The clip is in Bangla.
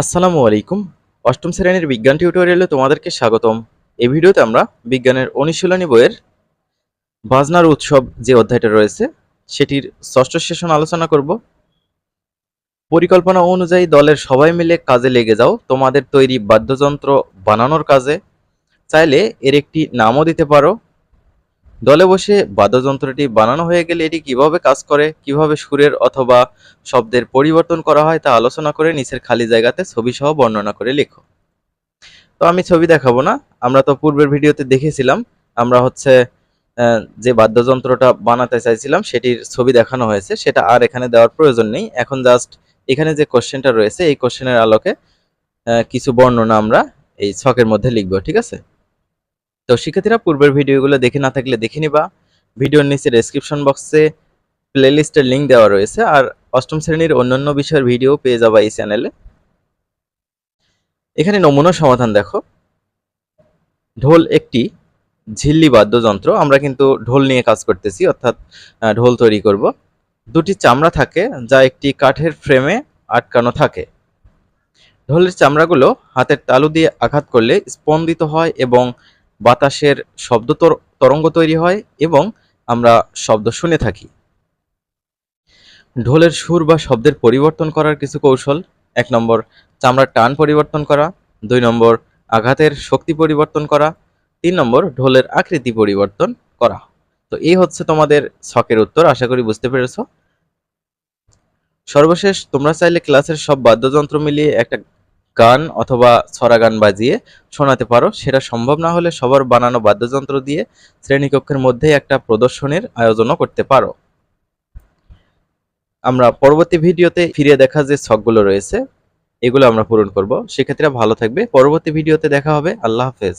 আসসালামু আলাইকুম। অষ্টম শ্রেণির বিজ্ঞান টিউটোরিয়ালে তোমাদেরকে স্বাগতম। এই ভিডিওতে আমরা বিজ্ঞানের অনুশীলনী বইয়ের বাজনার উৎসব যে অধ্যায়টা রয়েছে, সেটির ষষ্ঠ সেশন আলোচনা করব। পরিকল্পনা অনুযায়ী দলের সবাই মিলে কাজে লেগে যাও, তোমাদের তৈরি বাদ্যযন্ত্র বানানোর কাজে। চাইলে এর একটি নামও দিতে পারো। দলে বসে বাদ্যযন্ত্রটি বানানো হয়ে গেলে এটি কীভাবে কাজ করে, কীভাবে সুরের অথবা শব্দের পরিবর্তন করা হয় তা আলোচনা করে নিচের খালি জায়গাতে ছবি সহ বর্ণনা করে লেখো। তো আমি ছবি দেখাবো না, আমরা তো পূর্বের ভিডিওতে দেখেছিলাম, আমরা হচ্ছে যে বাদ্যযন্ত্রটা বানাতে চাইছিলাম সেটির ছবি দেখানো হয়েছে, সেটা আর এখানে দেওয়ার প্রয়োজন নেই। এখন জাস্ট এখানে যে কোশ্চেনটা রয়েছে, এই কোশ্চেনের আলোকে কিছু বর্ণনা আমরা এই ছকের মধ্যে লিখব, ঠিক আছে? তো শিক্ষার্থীরা পূর্বের ভিডিওগুলো দেখে না থাকলে দেখে নিবা। ভিডিওর নিচে ডেসক্রিপশন বক্সে প্লেলিস্টের লিঙ্ক দেওয়া রয়েছে আর অষ্টম শ্রেণির অন্যান্য বিষয়ের ভিডিও পেয়ে যাবা এই চ্যানেলে এখানে নমুনা সমাধান দেখো। ঢোল একটি ঝিল্লি বাদ্যযন্ত্র। আমরা কিন্তু ঢোল নিয়ে কাজ করতেছি, অর্থাৎ ঢোল তৈরি করব। দুটি চামড়া থাকে যা একটি কাঠের ফ্রেমে আটকানো থাকে। ঢোলের চামড়াগুলো হাতের তালু দিয়ে আঘাত করলে স্পন্দিত হয় এবং বাতাসের শব্দ তরঙ্গ তৈরি হয় এবং আমরা শব্দ শুনে থাকি। ঢোলের সুর বা শব্দের পরিবর্তন করার কিছু কৌশল, এক নম্বর চামড়ার টান পরিবর্তন করা, দুই নম্বর আঘাতের শক্তি পরিবর্তন করা, তিন নম্বর ঢোলের আকৃতি পরিবর্তন করা। তো এই হচ্ছে তোমাদের ছকের উত্তর, আশা করি বুঝতে পেরেছ। সর্বশেষ তোমরা চাইলে ক্লাসের সব বাদ্যযন্ত্র মিলিয়ে একটা গান অথবা ছড়া গান বাজিয়ে শোনাতে পারো। সেটা সম্ভব না হলে সবার বানানো বাদ্যযন্ত্র দিয়ে শ্রেণীকক্ষের মধ্যেই একটা প্রদর্শনীর আয়োজনও করতে পারো। আমরা পরবর্তী ভিডিওতে ফিরে দেখা যে ছকগুলো রয়েছে, এগুলো আমরা পূরণ করব। সেক্ষেত্রে ভালো থাকবে। পরবর্তী ভিডিওতে দেখা হবে। আল্লাহ হাফেজ।